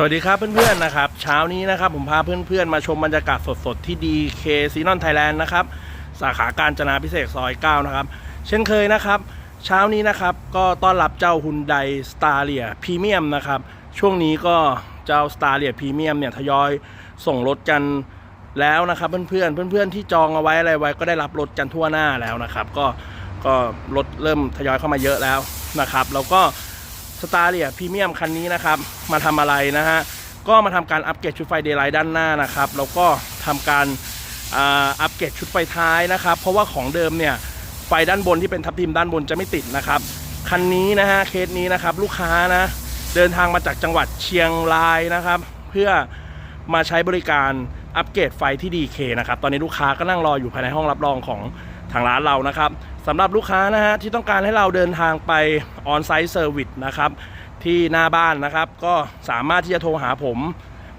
สวัสดีครับเพื่อนๆนะครับเช้านี้นะครับผมพาเพื่อนๆมาชมบรรยากาศสดๆ ที่ดีเคซีนอนไทยแลนด์นะครับสาขาการจนาพิเศษซอย 9 นะครับ เช่นเคยนะครับ เช้านี้นะครับก็ต้อนรับเจ้าฮุนไดสตาร์เลียพรีเมียมนะครับช่วงนี้ก็เจ้าสตาร์เลียพรีเมียมเนี่ยทยอยส่งรถกันแล้วนะครับเพื่อนๆเพื่อนๆที่จองเอาไว้อะไรไว้ก็ได้รับรถกันทั่วหน้าแล้วนะครับ ก็ก็รถเริ่มทยอยเข้ามาเยอะแล้วนะครับแล้วก็ สตาร์เลียพรีเมียมคันนี้นะครับ มาทำอะไรนะฮะ ก็มาทำการอัปเกรดชุดไฟเดย์ไลท์ด้านหน้านะครับ แล้วก็ทำการอัปเกรดชุดไฟท้ายนะครับ เพราะว่าของเดิมเนี่ยไฟด้านบนที่เป็นทับทิมด้านบนจะไม่ติดนะครับ คันนี้นะฮะเคสนี้นะครับลูกค้านะเดินทางมาจากจังหวัดเชียงรายนะครับ เพื่อมาใช้บริการอัปเกรดไฟที่ดีเคนะครับ ตอนนี้ลูกค้าก็นั่งรออยู่ภายในห้องรับรองของ ทางร้านเรานะครับสำหรับลูกค้านะฮะที่ต้องการให้เราเดินทางไปออนไซต์เซอร์วิสนะครับที่หน้าบ้านนะครับก็สามารถที่จะโทรหาผม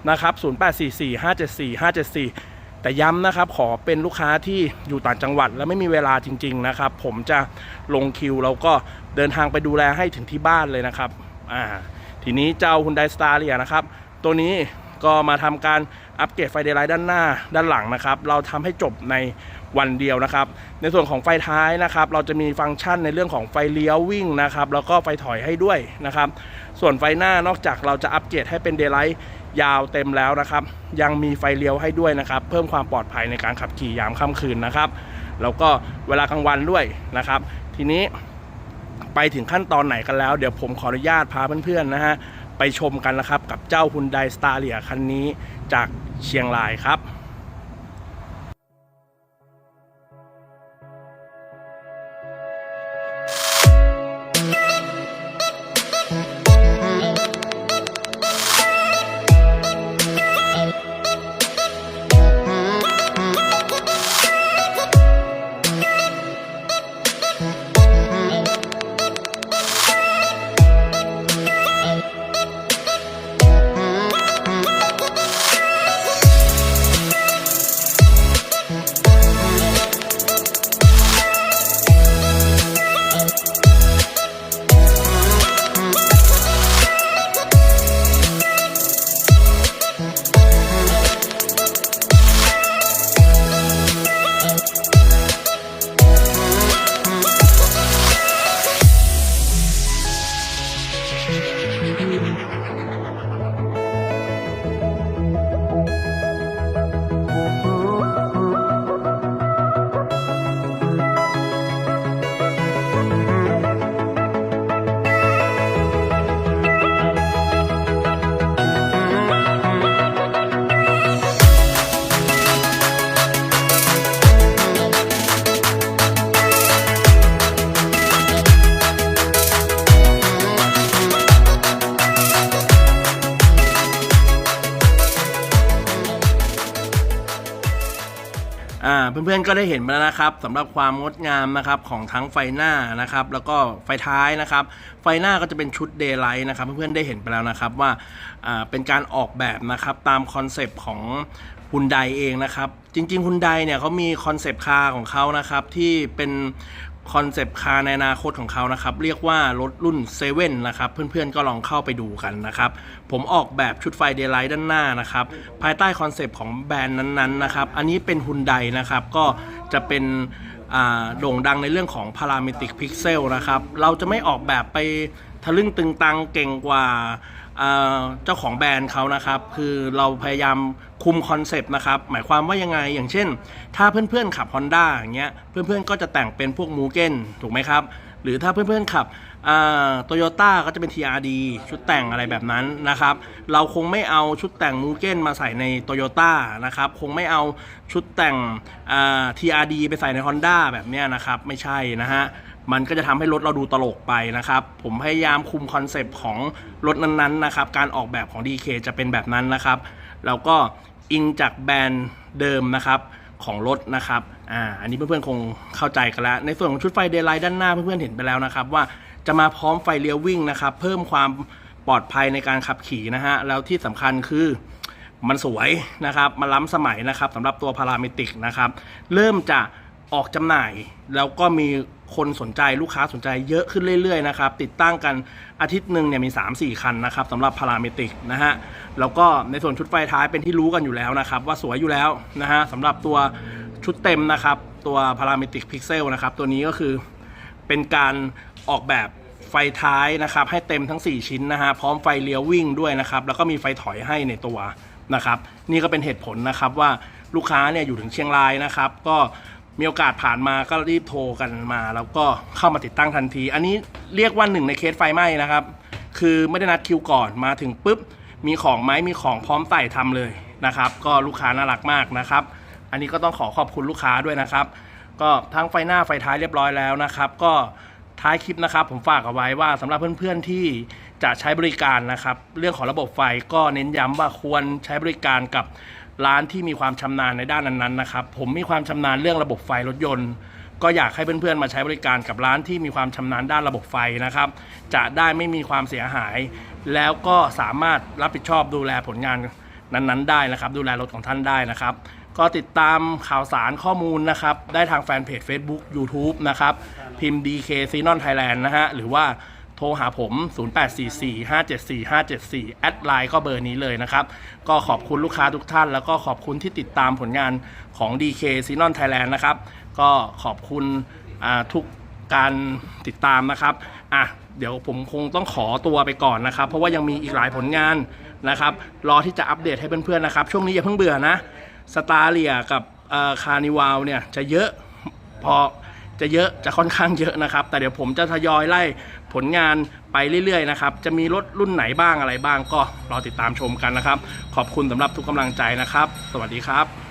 นะครับ0844574574แต่ย้ำนะครับขอเป็นลูกค้าที่อยู่ต่างจังหวัด และไม่มีเวลาจริง ๆนะครับ ผมจะลงคิวแล้วก็เดินทางไปดูแลให้ถึงที่บ้านเลยนะครับอ่าทีนี้เจ้า Hyundai Staria นะครับ ตัวนี้ ก็มาทำการอัปเกรดไฟเดย์ไลท์ด้านหน้าด้านหลังนะครับ เราทำให้จบในวันเดียวนะครับ ในส่วนของไฟท้ายนะครับ เราจะมีฟังก์ชันในเรื่องของไฟเลี้ยววิ่งนะครับ แล้วก็ไฟถอยให้ด้วยนะครับ ส่วนไฟหน้านอกจากเราจะอัปเกรดให้เป็นเดย์ไลท์ยาวเต็มแล้วนะครับ ยังมีไฟเลี้ยวให้ด้วยนะครับ เพิ่มความปลอดภัยในการขับขี่ยามค่ำคืนนะครับ แล้วก็เวลากลางวันด้วยนะครับ ทีนี้ไปถึงขั้นตอนไหนกันแล้ว เดี๋ยวผมขออนุญาตพาเพื่อนๆนะฮะ ไปชมกันนะครับ กับเจ้า Hyundai Staria คันนี้จากเชียงรายครับ เพื่อนๆก็ได้เห็นไปแล้วนะครับสำหรับความงดงามนะครับของทั้งไฟหน้านะครับ แล้วก็ไฟท้ายนะครับ ไฟหน้าก็จะเป็นชุดเดย์ไลท์นะครับ เพื่อนๆได้เห็นไปแล้วนะครับว่าอ่าเป็นการออกแบบนะครับตามคอนเซปต์ของฮุนไดเองนะครับ จริงๆฮุนไดเนี่ยเขามีคอนเซปต์คาร์ของเขานะครับที่เป็น คอนเซปต์คาร์ในอนาคตของเขานะครับ เรียกว่ารถรุ่นเซเว่นนะครับ เพื่อนๆก็ลองเข้าไปดูกันนะครับ ผมออกแบบชุดไฟเดย์ไลท์ด้านหน้านะครับ ภายใต้คอนเซปต์ของแบรนด์นั้นๆนะครับ อันนี้เป็นฮุนไดนะครับ ก็จะเป็นโด่งดังในเรื่องของพารามิติกพิกเซลนะครับ เราจะไม่ออกแบบไปทะลึ่งตึงตังเก่งกว่า เจ้าของแบรนด์เขานะครับ คือเราพยายามคุมคอนเซปต์นะครับ หมายความว่ายังไง อย่างเช่น ถ้าเพื่อนๆขับ Honda อย่างเงี้ย เพื่อนๆก็จะแต่งเป็นพวกมูเก้นถูกไหมครับ หรือถ้าเพื่อนๆขับโตโยต้าก็จะเป็น TRD ชุดแต่งอะไรแบบนั้นนะครับ เราคงไม่เอาชุดแต่งมูเก้นมาใส่ในโตโยต้านะครับ คงไม่เอาชุดแต่ง TRD ไปใส่ใน Honda แบบเนี้ยนะครับ ไม่ใช่นะฮะ มันก็จะทำให้รถเราดูตลกไปนะครับ ผมพยายามคุมคอนเซปต์ของรถนั้นๆนะครับ การออกแบบของ DK จะเป็นแบบนั้นนะครับ แล้วก็อิงจากแบรนด์เดิมนะครับของรถนะครับ อ่า อันนี้เพื่อนๆคงเข้าใจกันแล้ว ในส่วนของชุดไฟเดย์ไลท์ด้านหน้าเพื่อนๆเห็นไปแล้วนะครับ ว่าจะมาพร้อมไฟเลี้ยววิ่งนะครับ เพิ่มความปลอดภัยในการขับขี่นะฮะ แล้วที่สำคัญคือมันสวยนะครับ มันล้ำสมัยนะครับสำหรับตัวพาราเมติกนะครับ เริ่มจะ ออกจำหน่าย แล้วก็มีคนสนใจลูกค้าสนใจเยอะขึ้นเรื่อยๆนะครับติดตั้งกันอาทิตย์หนึ่งเนี่ยมี 3-4 คันนะครับสำหรับพาราเมติกนะฮะแล้วก็ในส่วนชุดไฟท้ายเป็นที่รู้กันอยู่แล้วนะครับ ว่าสวยอยู่แล้วนะฮะสำหรับตัวชุดเต็มนะครับ ตัวพาราเมติกพิกเซลนะครับตัวนี้ก็คือเป็นการออกแบบไฟท้ายนะครับ ให้เต็มทั้ง 4 ชิ้นนะฮะพร้อมไฟเลี้ยววิ่งด้วยนะครับ แล้วก็มีไฟถอยให้ในตัวนะครับ นี่ก็เป็นเหตุผลนะครับว่าลูกค้าเนี่ยอยู่ถึงเชียงรายนะครับ ก็ มีโอกาสผ่านมาก็รีบโทรกันมา แล้วก็เข้ามาติดตั้งทันที อันนี้เรียกว่าหนึ่งในเคสไฟไหม้นะครับ คือไม่ได้นัดคิวก่อนมาถึงปุ๊บ มีของไหมมีของพร้อมใส่ทำเลยนะครับ ก็ลูกค้าน่ารักมากนะครับ อันนี้ก็ต้องขอขอบคุณลูกค้าด้วยนะครับ ก็ทั้งไฟหน้าไฟท้ายเรียบร้อยแล้วนะครับ ก็ท้ายคลิปนะครับ ผมฝากเอาไว้ว่าสำหรับเพื่อนๆที่จะใช้บริการนะครับ เรื่องของระบบไฟก็เน้นย้ำว่าควรใช้บริการกับ ร้านที่มีความชำนาญในด้านนั้นๆนะครับ ผมมีความชำนาญเรื่องระบบไฟรถยนต์ ก็อยากให้เพื่อนๆมาใช้บริการกับร้านที่มีความชำนาญด้านระบบไฟนะครับ จะได้ไม่มีความเสียหาย แล้วก็สามารถรับผิดชอบดูแลผลงานนั้นๆ ได้นะครับ ดูแลรถของท่านได้นะครับ ก็ติดตามข่าวสารข้อมูลนะครับ ได้ทางแฟนเพจ Facebook YouTube นะครับ พิมพ์ DK c n o n Thailand นะฮะหรือว่า โทรหาผม 0844574574 แอดไลน์ก็เบอร์นี้เลยนะครับ ก็ขอบคุณลูกค้าทุกท่าน แล้วก็ขอบคุณที่ติดตามผลงานของ DK s i n o n Thailand นะครับ ก็ขอบคุณทุกการติดตามนะครับ อะ เดี๋ยวผมคงต้องขอตัวไปก่อนนะครับ เพราะว่ายังมีอีกหลายผลงานนะครับ รอที่จะอัปเดตให้เพื่อนๆนะครับ ช่วงนี้อย่าเพิ่งเบื่อนะ สตาร์เลียกับคาร์นิวาลเนี่ยจะเยอะพอจะเยอะจะค่อนข้างเยอะนะครับ แต่เดี๋ยวผมจะทยอยไล่ ผลงานไปเรื่อยๆนะครับ จะมีรถรุ่นไหนบ้างอะไรบ้างก็รอติดตามชมกันนะครับ ขอบคุณสำหรับทุกกำลังใจนะครับ สวัสดีครับ